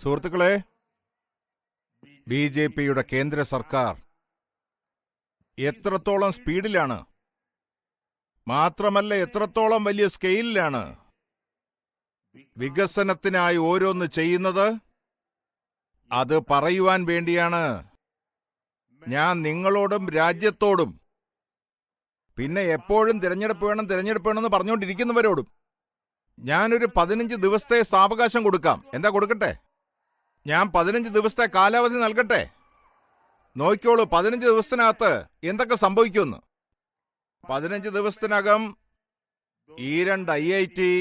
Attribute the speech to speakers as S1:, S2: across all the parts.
S1: സുഹൃത്തുക്കളെ B J പിയുടെ കേന്ദ്ര സർക്കാർ എത്രത്തോളം സ്പീഡിലാണ്? മാത്രമല്ല എത്രത്തോളം വലിയ സ്കെയിലിലാണ് വികസനത്തിനായി ഓരോന്ന് ചെയ്യുന്നത്? അത് പറയുവാൻ വേണ്ടിയാണ് ഞാൻ നിങ്ങളോടും രാജ്യത്തോടും പിന്നെ എപ്പോഴും തിരഞ്ഞെടുപ്പ് വേണം തിരഞ്ഞെടുപ്പ് വേണമെന്ന് പറഞ്ഞുകൊണ്ടിരിക്കുന്നവരോടും ഞാനൊരു പതിനഞ്ച് ദിവസത്തെ സാവകാശം കൊടുക്കാം. എന്താ കൊടുക്കട്ടെ? ഞാൻ പതിനഞ്ച് ദിവസത്തെ കാലാവധി നൽകട്ടെ? നോക്കിയോളൂ പതിനഞ്ച് ദിവസത്തിനകത്ത് എന്തൊക്കെ സംഭവിക്കുമെന്ന്. പതിനഞ്ച് ദിവസത്തിനകം ഈ രണ്ട് ഐ ഐ ടി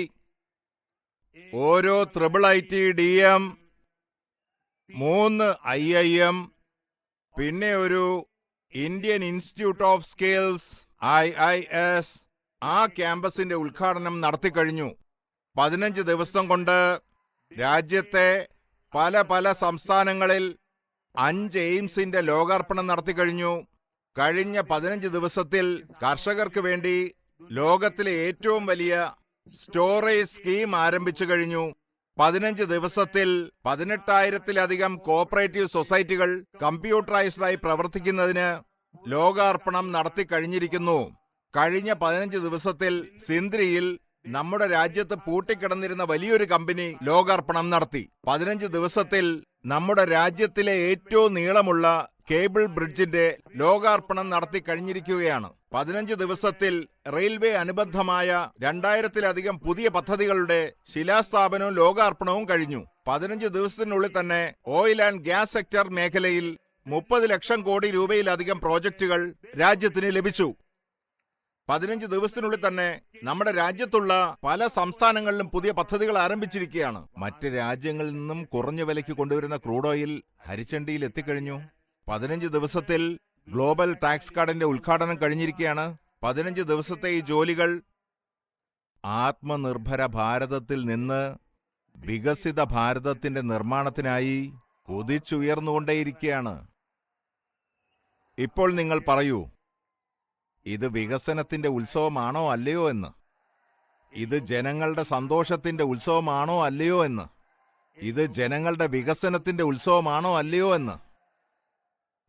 S1: ഓരോ triple I T D M മൂന്ന് ഐ ഐ എം പിന്നെ ഒരു Indian institute of skills I I S ആ ക്യാമ്പസിന്റെ ഉദ്ഘാടനം നടത്തിക്കഴിഞ്ഞു. പതിനഞ്ച് ദിവസം കൊണ്ട് രാജ്യത്തെ പല പല സംസ്ഥാനങ്ങളിൽ അഞ്ച് എയിംസിന്റെ ലോകാർപ്പണം നടത്തിക്കഴിഞ്ഞു കഴിഞ്ഞ. പതിനഞ്ച് ദിവസത്തിൽ കർഷകർക്ക് വേണ്ടി ലോകത്തിലെ ഏറ്റവും വലിയ സ്റ്റോറേജ് സ്കീം ആരംഭിച്ചു കഴിഞ്ഞു. പതിനഞ്ച് ദിവസത്തിൽ പതിനെട്ടായിരത്തിലധികം കോപ്പറേറ്റീവ് സൊസൈറ്റികൾ കമ്പ്യൂട്ടറൈസ്ഡായി പ്രവർത്തിക്കുന്നതിന് ലോകാർപ്പണം നടത്തി കഴിഞ്ഞിരിക്കുന്നു. കഴിഞ്ഞ പതിനഞ്ച് ദിവസത്തിൽ സിന്ദ്രിയിൽ നമ്മുടെ രാജ്യത്ത് പൂട്ടിക്കിടന്നിരുന്ന വലിയൊരു കമ്പനി ലോകാർപ്പണം നടത്തി. പതിനഞ്ച് ദിവസത്തിൽ നമ്മുടെ രാജ്യത്തിലെ ഏറ്റവും നീളമുള്ള കേബിൾ ബ്രിഡ്ജിന്റെ ലോകാർപ്പണം നടത്തി കഴിഞ്ഞിരിക്കുകയാണ്. പതിനഞ്ച് ദിവസത്തിൽ റെയിൽവേ അനുബന്ധമായ രണ്ടായിരത്തിലധികം പുതിയ പദ്ധതികളുടെ ശിലാസ്ഥാപനവും ലോകാർപ്പണവും കഴിഞ്ഞു. പതിനഞ്ച് ദിവസത്തിനുള്ളിൽ തന്നെ ഓയിൽ ആൻഡ് ഗ്യാസ് സെക്ടർ മേഖലയിൽ മുപ്പത് ലക്ഷം കോടി രൂപയിലധികം പ്രോജക്റ്റുകൾ രാജ്യത്തിന് ലഭിച്ചു. പതിനഞ്ച് ദിവസത്തിനുള്ളിൽ തന്നെ നമ്മുടെ രാജ്യത്തുള്ള പല സംസ്ഥാനങ്ങളിലും പുതിയ പദ്ധതികൾ ആരംഭിച്ചിരിക്കുകയാണ്. മറ്റ് രാജ്യങ്ങളിൽ നിന്നും കുറഞ്ഞ വിലയ്ക്ക് കൊണ്ടുവരുന്ന ക്രൂഡ് ഓയിൽ ഹരിച്ചണ്ടിയിൽ എത്തിക്കഴിഞ്ഞു. പതിനഞ്ച് ദിവസത്തിൽ ഗ്ലോബൽ ടാക്സ് കാർഡിന്റെ ഉദ്ഘാടനം കഴിഞ്ഞിരിക്കുകയാണ്. പതിനഞ്ച് ദിവസത്തെ ഈ ജോലികൾ ആത്മനിർഭര ഭാരതത്തിൽ നിന്ന് വികസിത ഭാരതത്തിന്റെ നിർമ്മാണത്തിനായി കുതിച്ചുയർന്നുകൊണ്ടേയിരിക്കുകയാണ്. ഇപ്പോൾ നിങ്ങൾ പറയൂ ഇത് വികസനത്തിന്റെ ഉത്സവമാണോ അല്ലയോ എന്ന്? ഇത് ജനങ്ങളുടെ സന്തോഷത്തിന്റെ ഉത്സവമാണോ അല്ലയോ എന്ന്? ഇത് ജനങ്ങളുടെ വികസനത്തിന്റെ ഉത്സവമാണോ അല്ലയോ എന്ന്?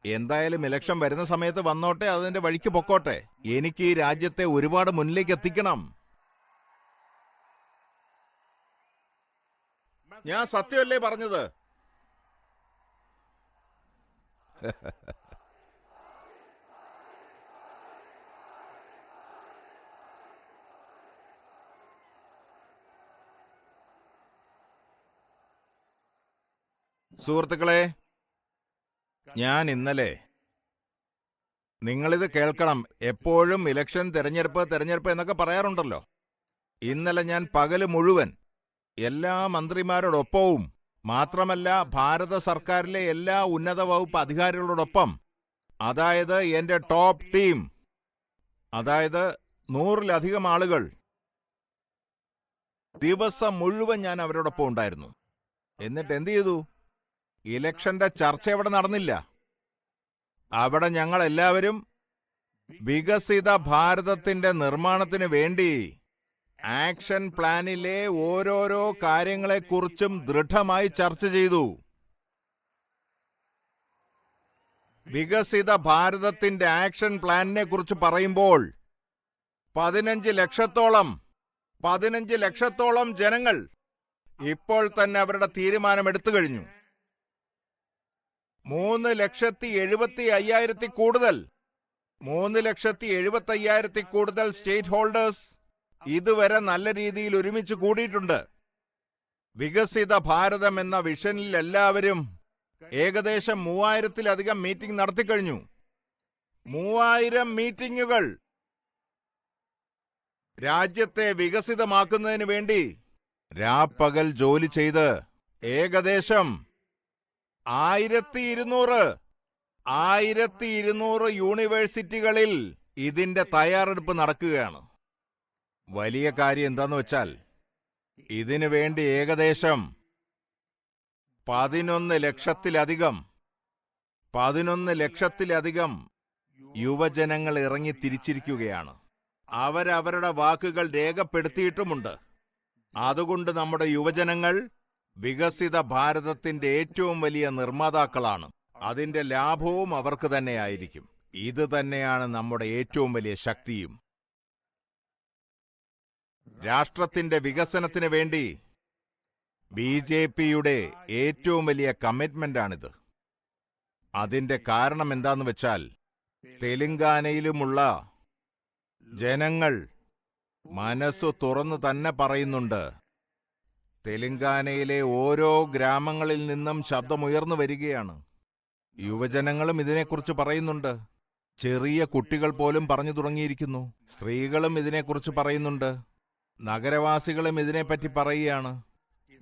S1: എന്തായാലും ഇലക്ഷൻ വരുന്ന സമയത്ത് വന്നോട്ടെ അതിന്റെ വഴിക്ക് പൊക്കോട്ടെ. എനിക്ക് ഈ രാജ്യത്തെ ഒരുപാട് മുന്നിലേക്ക് എത്തിക്കണം. ഞാൻ സത്യമല്ലേ പറഞ്ഞത്? സുഹൃത്തുക്കളെ ഞാൻ ഇന്നലെ നിങ്ങളിത് കേൾക്കണം. എപ്പോഴും ഇലക്ഷൻ തെരഞ്ഞെടുപ്പ് തെരഞ്ഞെടുപ്പ് എന്നൊക്കെ പറയാറുണ്ടല്ലോ. ഇന്നലെ ഞാൻ പകൽ മുഴുവൻ എല്ലാ മന്ത്രിമാരോടൊപ്പവും മാത്രമല്ല ഭാരത സർക്കാരിലെ എല്ലാ ഉന്നത വകുപ്പ് അധികാരികളോടൊപ്പം അതായത് എന്റെ ടോപ്പ് ടീം അതായത് നൂറിലധികം ആളുകൾ ദിവസം മുഴുവൻ ഞാൻ അവരോടൊപ്പം ഉണ്ടായിരുന്നു. എന്നിട്ട് എന്ത് ചെയ്തു? ഇലക്ഷന്റെ ചർച്ച അവിടെ നടന്നില്ല. അവിടെ ഞങ്ങൾ എല്ലാവരും വികസിത ഭാരതത്തിന്റെ നിർമ്മാണത്തിന് വേണ്ടി ആക്ഷൻ പ്ലാനിലെ ഓരോരോ കാര്യങ്ങളെക്കുറിച്ചും ദൃഢമായി ചർച്ച ചെയ്തു. വികസിത ഭാരതത്തിന്റെ ആക്ഷൻ പ്ലാനിനെ കുറിച്ച് പറയുമ്പോൾ പതിനഞ്ച് ലക്ഷത്തോളം പതിനഞ്ച് ലക്ഷത്തോളം ജനങ്ങൾ ഇപ്പോൾ തന്നെ അവരുടെ തീരുമാനം എടുത്തു കഴിഞ്ഞു. മൂന്ന് ലക്ഷത്തി എഴുപത്തി അയ്യായിരത്തി കൂടുതൽ. മൂന്ന് ലക്ഷത്തി എഴുപത്തി അയ്യായിരത്തി കൂടുതൽ സ്റ്റേറ്റ് ഹോൾഡേഴ്സ് ഇതുവരെ നല്ല രീതിയിൽ ഒരുമിച്ച് കൂടിയിട്ടുണ്ട്. വികസിത ഭാരതം എന്ന വിഷനിൽ എല്ലാവരും ഏകദേശം മൂവായിരത്തിലധികം മീറ്റിംഗ് നടത്തിക്കഴിഞ്ഞു മൂവായിരം മീറ്റിംഗുകൾ രാജ്യത്തെ വികസിതമാക്കുന്നതിന് വേണ്ടി രാപ്പകൽ ജോലി ചെയ്ത് ഏകദേശം ആയിരത്തി ഇരുന്നൂറ് ആയിരത്തി ഇരുന്നൂറ് യൂണിവേഴ്സിറ്റികളിൽ ഇതിന്റെ തയ്യാറെടുപ്പ് നടക്കുകയാണ്. വലിയ കാര്യം എന്താന്ന് വെച്ചാൽ ഇതിനു വേണ്ടി ഏകദേശം പതിനൊന്ന് ലക്ഷത്തിലധികം പതിനൊന്ന് ലക്ഷത്തിലധികം യുവജനങ്ങൾ ഇറങ്ങി തിരിച്ചിരിക്കുകയാണ്. അവരവരുടെ വാക്കുകൾ രേഖപ്പെടുത്തിയിട്ടുമുണ്ട്. അതുകൊണ്ട് നമ്മുടെ യുവജനങ്ങൾ വികസിത ഭാരതത്തിന്റെ ഏറ്റവും വലിയ നിർമ്മാതാക്കളാണ്. അതിന്റെ ലാഭവും അവർക്ക് തന്നെയായിരിക്കും. ഇത് തന്നെയാണ് നമ്മുടെ ഏറ്റവും വലിയ ശക്തിയും. രാഷ്ട്രത്തിന്റെ വികസനത്തിന് വേണ്ടി ബി ജെ പിയുടെ ഏറ്റവും വലിയ കമ്മിറ്റ്മെന്റാണിത്. അതിന്റെ കാരണം എന്താന്ന് വെച്ചാൽ തെലുങ്കാനയിലുമുള്ള ജനങ്ങൾ മനസ്സു തുറന്നു തന്നെ പറയുന്നുണ്ട്. തെലുങ്കാനയിലെ ഓരോ ഗ്രാമങ്ങളിൽ നിന്നും ശബ്ദമുയർന്നു വരികയാണ്. യുവജനങ്ങളും ഇതിനെക്കുറിച്ച് പറയുന്നുണ്ട്. ചെറിയ കുട്ടികൾ പോലും പറഞ്ഞു തുടങ്ങിയിരിക്കുന്നു. സ്ത്രീകളും ഇതിനെക്കുറിച്ച് പറയുന്നുണ്ട്. നഗരവാസികളും ഇതിനെപ്പറ്റി പറയുകയാണ്.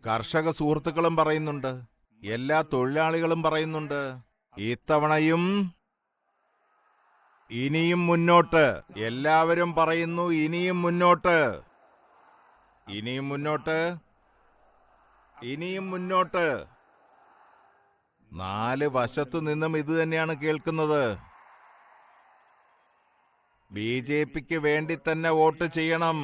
S1: കർഷക സുഹൃത്തുക്കളും പറയുന്നുണ്ട്. എല്ലാ തൊഴിലാളികളും പറയുന്നുണ്ട്. ഇത്തവണയും ഇനിയും മുന്നോട്ട്. എല്ലാവരും പറയുന്നു ഇനിയും മുന്നോട്ട്. ഇനിയും മുന്നോട്ട്. ഇനിയും മുന്നോട്ട്. നാല് വശത്തു നിന്നും ഇത് തന്നെയാണ് കേൾക്കുന്നത്. ബി ജെ പിക്ക് വേണ്ടി തന്നെ വോട്ട് ചെയ്യണം.